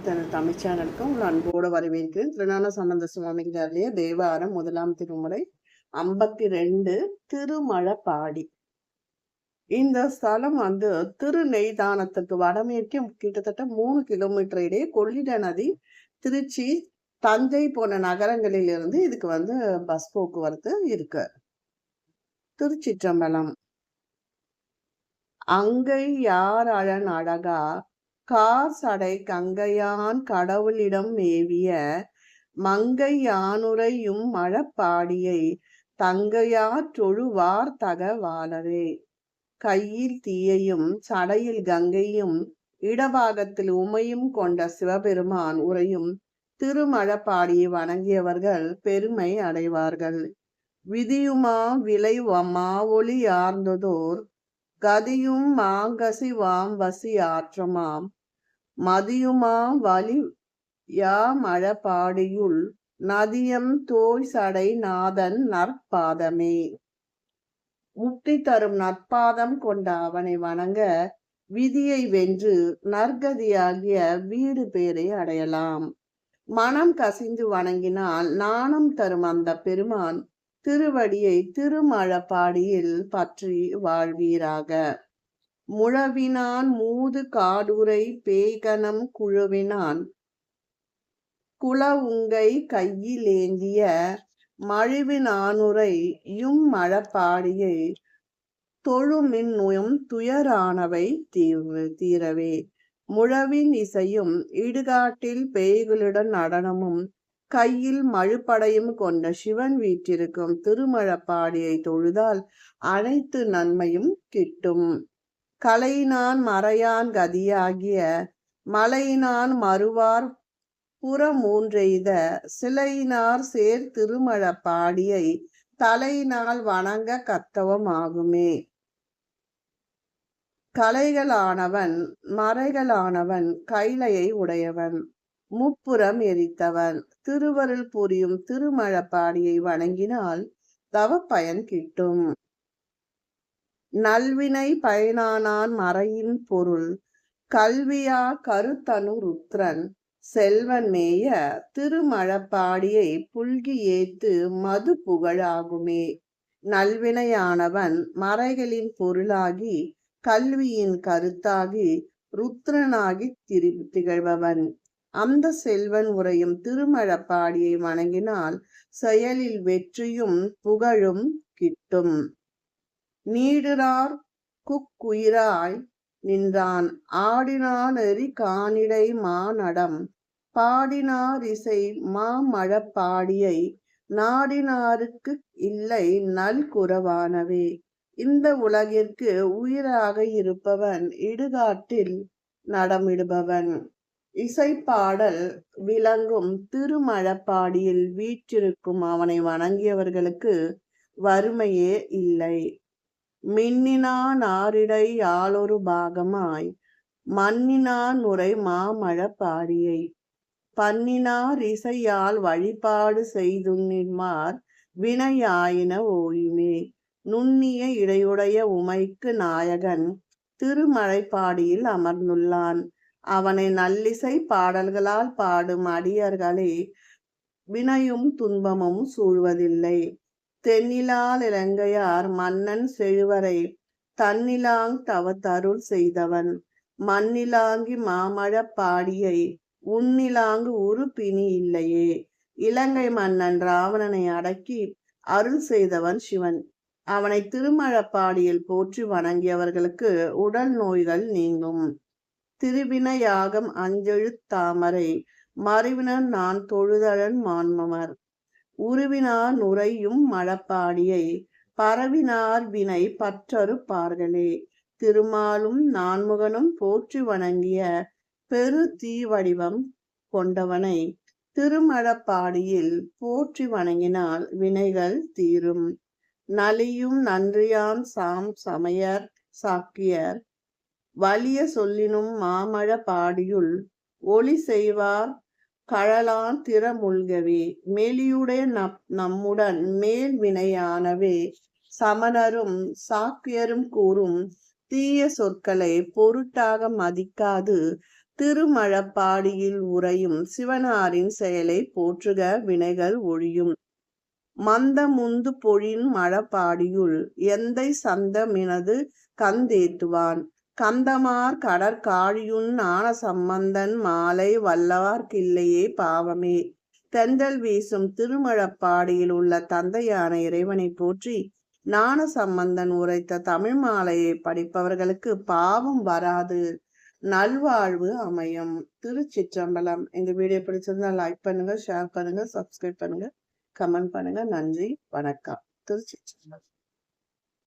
தனது தமிழ் சேனலுக்கு உங்கள் அன்போடு வரவேற்கிறேன். திருநாள சம்பந்த சுவாமிகளுடைய தேவாரம் முதலாம் திருமுறை ஐம்பத்தி ரெண்டு திருமழப்பாடி. இந்த ஸ்தலம் வந்து திருநெய்தானத்துக்கு வடமேற்கே கிட்டத்தட்ட மூணு கிலோமீட்டர் இடையே கொள்ளிட நதி திருச்சி தஞ்சை போன்ற நகரங்களில் இருந்து இதுக்கு வந்து பஸ் போக்குவரத்து இருக்கு. திருச்சிற்றம்பலம். அங்கை யார் அழன் அழகா காசடை கங்கையான் கடவுளிடம் மேவிய மங்கை யானுரையும் மழப்பாடியை தங்கையா தொழுவார் தகவாளரே கையில் தீயையும் சடையில் கங்கையும் இடபாகத்தில் உமையும் கொண்ட சிவபெருமான் உரையும் திருமழப்பாடியை வணங்கியவர்கள் பெருமை அடைவார்கள். விதியுமா விலை மாவொளி யார்ந்ததோர் கதியும் மாங்கசி வாம் வசி ஆற்றமாம். மதியுமா வலி யா மழபாடியுள் நதியம் தோய் சடை நாதன் நற்பாதமே. முக்தி தரும் நற்பாதம் கொண்ட அவனை வணங்க விதியை வென்று நற்கதியாகிய வீடு பேரை அடையலாம். மனம் கசிந்து வணங்கினால் நாணம் தரும் அந்த பெருமான் திருவடியை திருமழப்பாடியில் பற்றி வாழ்வீராக. முழவினான் மூது காடுரை பேய்கனம் குழுவினான். குளவுங்கை கையிலேந்திய மழுவினானுரை யும் மழப்பாடியை தொழுமின்னுயம் துயரானவை தீர்வு தீரவே. முழவின் இசையும் இடுகாட்டில் பேய்களுடன் நடனமும் கையில் மழுப்படையும் கொண்ட சிவன் வீற்றிருக்கும் திருமழப்பாடியை தொழுதால் அனைத்து நன்மையும் கிட்டும். கலையினான் மறையான் கதியாகிய மலையினான் மறுவார் புறமூன்றெய்த சிலையினார் சேர் திருமழப்பாடியை தலையினால் வணங்க கத்தவம் ஆகுமே. கலைகளானவன் மறைகளானவன் கைலையை உடையவன் முப்புறம் எரித்தவன் திருவருள் புரியும் திருமழப்பாடியை வணங்கினால் தவ பயன் கிட்டும். நல்வினை பயனானான் மறையின் பொருள். கல்வியா கருத்தனு ருத்ரன் செல்வன் மேய திருமழப்பாடியை புல்கி ஏத்து மது புகழாகுமே நல்வினையானவன் மறைகளின் பொருளாகி கல்வியின் கருத்தாகி ருத்ரனாகி திரு திகழ்பவன். அந்த செல்வன் உரையும் திருமழப்பாடியை வணங்கினால் செயலில் வெற்றியும் புகழும் கிட்டும். நீடுறார் குக்குயிராய் நின்றான். ஆடினான் காணிடை மாநடம் பாடினார் இசை மாமழப்பாடியை நாடினாருக்கு இல்லை நல்குறவானவே. இந்த உலகிற்கு உயிராக இருப்பவன் இடுகாட்டில் நடமிடுபவன். இசைப்பாடல் விளங்கும் திருமழப்பாடியில் வீற்றிருக்கும் அவனை வணங்கியவர்களுக்கு வறுமையே இல்லை. மின்னினான் ஆரிடை ஆளொரு பாகமாய் மன்னினான் உரை மாமழப்பாடியை பன்னினார் இசையால் வழிபாடு செய்துன்னிமார் வினையாயின ஓயுமே. நுண்ணிய இடையுடைய உமைக்கு நாயகன் திருமழைப்பாடியில் அமர்ந்துள்ளான். அவனை நல்லிசை பாடல்களால் பாடும் அடியர்களே வினையும் துன்பமும் சூழ்வதில்லை. தென்னிலால் இலங்கையார் மன்னன் செழுவரை தன்னிலாங் தவத்தருள் செய்தவன். மண்ணிலாங்கி மாமழ பாடியை உன்னிலாங்கு உரு பிணி இல்லையே. இலங்கை மன்னன் ராவணனை அடக்கி அருள் செய்தவன் சிவன். அவனை திருமழப்பாடியில் போற்றி வணங்கியவர்களுக்கு உடல் நோய்கள் நீங்கும். திருவின யாகம் அஞ்செழு மறைவினர் நான் தொழுதழன் மான்மமர் உருவினார் நுரையும் மழப்பாடியை பரவினார் வினை பற்றறு பார்களே திருமாலும் நான்முகனும் போற்றி வணங்கிய பெரு தீ வடிவம் கொண்டவனை திருமழப்பாடியில் போற்றி வணங்கினால் வினைகள் தீரும். நலியும் நன்றியான் சாம் சமையர் சாக்கியர் வலிய சொல்லினும் மாமழ பாடியுள் ஒளி செய்வார் கழலான் திறமுல்கவே மெலியுடைய நம்முடன் மேல் வினையானவே சமணரும் சாக்கியரும் கூறும் தீய சொற்களை பொருட்டாக மதிக்காது திருமழப்பாடியில் உறையும் சிவனாரின் செயலை போற்றுக வினைகள் ஒழியும். மந்தமுந்து பொழின் மழப்பாடியுள் எந்தை சந்தமினது கந்தேத்துவான். கந்தமார் கடற்காழியுன் ஞான சம்பந்தன் மாலை வல்லவார்க்கில்லையே பாவமே. தென்றல் வீசும் திருமழப்பாடியில் உள்ள தந்தையான இறைவனை போற்றி ஞான சம்பந்தன் உரைத்த தமிழ் மாலையை படிப்பவர்களுக்கு பாவம் வராது. நல்வாழ்வு அமையும். திருச்சிற்றம்பலம். இந்த வீடியோ பிடிச்சிருந்தா லைக் பண்ணுங்க ஷேர் பண்ணுங்க சப்ஸ்கிரைப் பண்ணுங்க கமெண்ட் பண்ணுங்க. நன்றி வணக்கம். திருச்சிற்றம்பலம்.